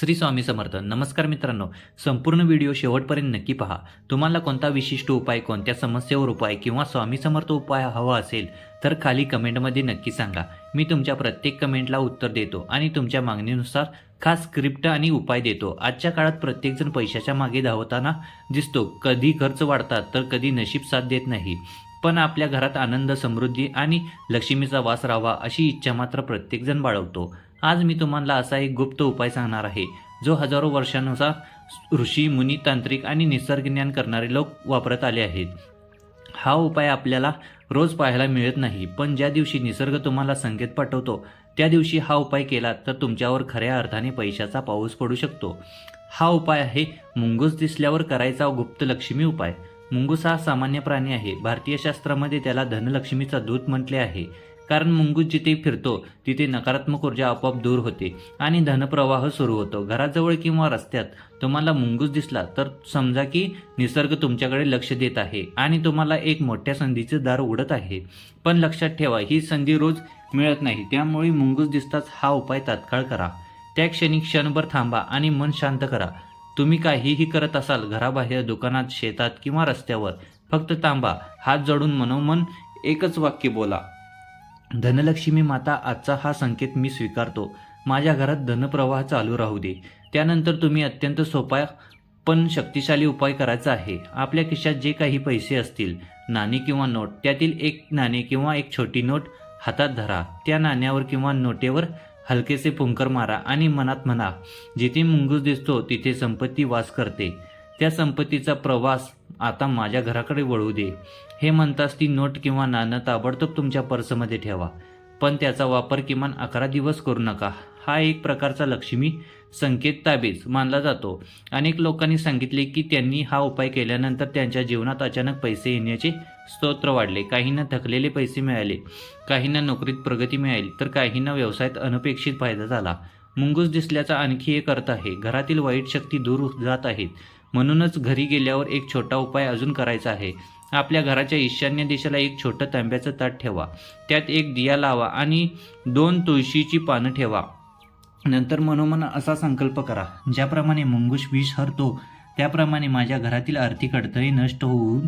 श्री स्वामी समर्थ. नमस्कार मित्रांनो. संपूर्ण व्हिडिओ शेवटपर्यंत नक्की पहा. तुम्हाला कोणता विशिष्ट उपाय कोणत्या समस्येवर उपाय किंवा स्वामी समर्थ उपाय हवा असेल तर खाली कमेंटमध्ये नक्की सांगा. मी तुमच्या प्रत्येक कमेंटला उत्तर देतो आणि तुमच्या मागणीनुसार खास स्क्रिप्ट आणि उपाय देतो. आजच्या काळात प्रत्येकजण पैशाच्या मागे धावताना दिसतो. कधी खर्च वाढतात तर कधी नशीब साथ देत नाही. पण आपल्या घरात आनंद समृद्धी आणि लक्ष्मीचा वास राहावा अशी इच्छा मात्र प्रत्येकजण बाळगतो. आज मी तुम्हाला असा एक गुप्त उपाय सांगणार आहे जो हजारो वर्षानुसार ऋषी मुनी तांत्रिक आणि निसर्गज्ञान करणारे लोक वापरत आले आहेत. हा उपाय आपल्याला रोज पाहायला मिळत नाही पण ज्या दिवशी निसर्ग तुम्हाला संकेत पाठवतो त्या दिवशी हा उपाय केला तर तुमच्यावर खऱ्या अर्थाने पैशाचा पाऊस पडू शकतो. हा उपाय आहे मुंगूस दिसल्यावर करायचा गुप्त लक्ष्मी उपाय. मुंगूस हा सामान्य प्राणी आहे. भारतीय शास्त्रामध्ये त्याला धनलक्ष्मीचा दूत म्हटले आहे. कारण मुंगूस जिथे फिरतो तिथे नकारात्मक ऊर्जा आपोआप दूर होते आणि धनप्रवाह सुरू होतो. घराजवळ किंवा रस्त्यात तुम्हाला मुंगूस दिसला तर समजा की निसर्ग तुमच्याकडे लक्ष देत आहे आणि तुम्हाला एक मोठ्या संधीचे दार उडत आहे. पण लक्षात ठेवा ही संधी रोज मिळत नाही. त्यामुळे मुंगूस दिसताच हा उपाय तात्काळ करा. त्या क्षणी क्षणभर थांबा आणि मन शांत करा. तुम्ही काहीही करत असाल घराबाहेर दुकानात शेतात किंवा रस्त्यावर फक्त थांबा. हात जोडून मनोमन एकच वाक्य बोला. धनलक्ष्मी माता आजचा हा संकेत मी स्वीकारतो. माझ्या घरात धनप्रवाह चालू राहू दे. त्यानंतर तुम्ही अत्यंत सोपा पण शक्तिशाली उपाय करायचा आहे. आपल्या खिशात जे काही पैसे असतील नाणी किंवा नोट त्यातील एक नाणे किंवा एक छोटी नोट हातात धरा. त्या नाण्यावर किंवा नोटेवर हलकेसे फुंकर मारा आणि मनात म्हणा जिथे मुंगूस दिसतो तिथे संपत्ती वास करते. त्या संपत्तीचा प्रवास आता माझ्या घराकडे वळू दे. हे म्हणताच ती नोट किंवा नाणं ताबडतोब तुमच्या पर्समध्ये ठेवा. पण त्याचा वापर किमान अकरा दिवस करू नका. हा एक प्रकारचा लक्ष्मी संकेत ताबेज मानला जातो. अनेक लोकांनी सांगितले की त्यांनी हा उपाय केल्यानंतर त्यांच्या जीवनात अचानक पैसे येण्याचे स्तोत्र वाढले. काहींना थकलेले पैसे मिळाले. काहींना नोकरीत प्रगती मिळाली. तर काहींना व्यवसायात अनपेक्षित फायदा झाला. मुंगूस दिसल्याचा आणखी एक अर्थ आहे. घरातील वाईट शक्ती दूर जात आहेत. म्हणूनच घरी गेल्यावर एक छोटा उपाय अजून करायचा आहे. आपल्या घराच्या ईशान्य दिशेला एक छोटं तांब्याचं ताट ठेवा. त्यात एक दिया लावा आणि दोन तुळशीची पानं ठेवा. नंतर मनोमन असा संकल्प करा ज्याप्रमाणे मुंगूश विष हरतो त्याप्रमाणे माझ्या घरातील आर्थिक अडथळे नष्ट होऊन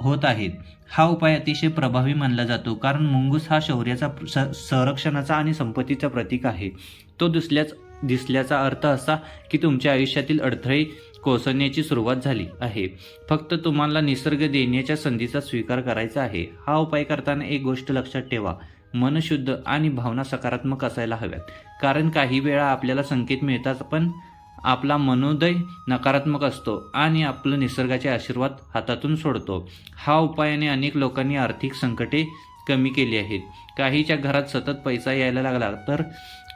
होत आहेत. हा उपाय अतिशय प्रभावी मानला जातो कारण मुंगूस हा शौर्याचा स- संरक्षणाचा आणि संपत्तीचा प्रतीक आहे. तो दिसल्याच दिसल्याचा अर्थ असा की तुमच्या आयुष्यातील अडथळे कोसळण्याची सुरुवात झाली आहे. फक्त तुम्हाला निसर्ग देण्याच्या संधीचा स्वीकार करायचा आहे. हा उपाय करताना एक गोष्ट लक्षात ठेवा. मन शुद्ध आणि भावना सकारात्मक असायला हव्यात. कारण काही वेळा आपल्याला संकेत मिळतात पण आपला मनोदय नकारात्मक असतो आणि आपलं निसर्गाचे आशीर्वाद हातातून सोडतो. हा उपायाने अनेक लोकांनी आर्थिक संकटे कमी केली आहेत. काहीच्या घरात सतत पैसा यायला लागला तर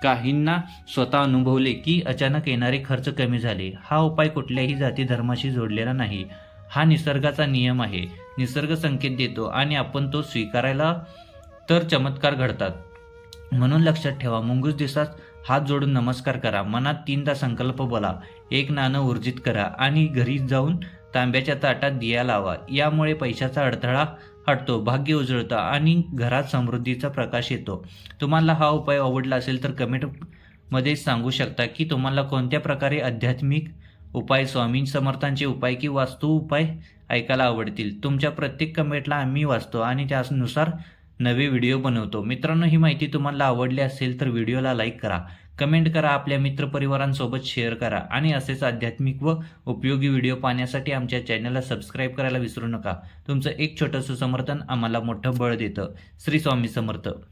काहींना स्वतः अनुभवले की अचानक येणारे खर्च कमी झाले. हा उपाय कुठल्याही जाती धर्माशी जोडलेला नाही. हा निसर्गाचा नियम आहे. निसर्ग संकेत देतो आणि आपण तो स्वीकारायला तर चमत्कार घडतात. म्हणून लक्षात ठेवा मुंगूस दिवसात हात जोडून नमस्कार करा. मनात तीनदा संकल्प बोला. एक नाणं ऊर्जित करा आणि घरी जाऊन तांब्याच्या ताटात दिया लावा. यामुळे पैशाचा अडथळा हटतो भाग्य उजळतं आणि घरात समृद्धीचा प्रकाश येतो. तुम्हाला हा उपाय आवडला असेल तर कमेंटमध्ये सांगू शकता की तुम्हाला कोणत्या प्रकारे आध्यात्मिक उपाय स्वामी समर्थांचे उपाय की वास्तू उपाय ऐकायला आवडतील? तुमच्या प्रत्येक कमेंटला आम्ही वाचतो आणि त्यानुसार नवे व्हिडिओ बनवतो. मित्रांनो ही माहिती तुम्हाला आवडली असेल तर व्हिडिओला लाईक करा. कमेंट करा आपल्या मित्रपरिवारांसोबत शेअर करा आणि असेच आध्यात्मिक व उपयोगी व्हिडिओ पाहण्यासाठी आमच्या चॅनलला सबस्क्राईब करायला विसरू नका. तुमचं एक छोटंसं समर्थन आम्हाला मोठं बळ देतं. श्री स्वामी समर्थ.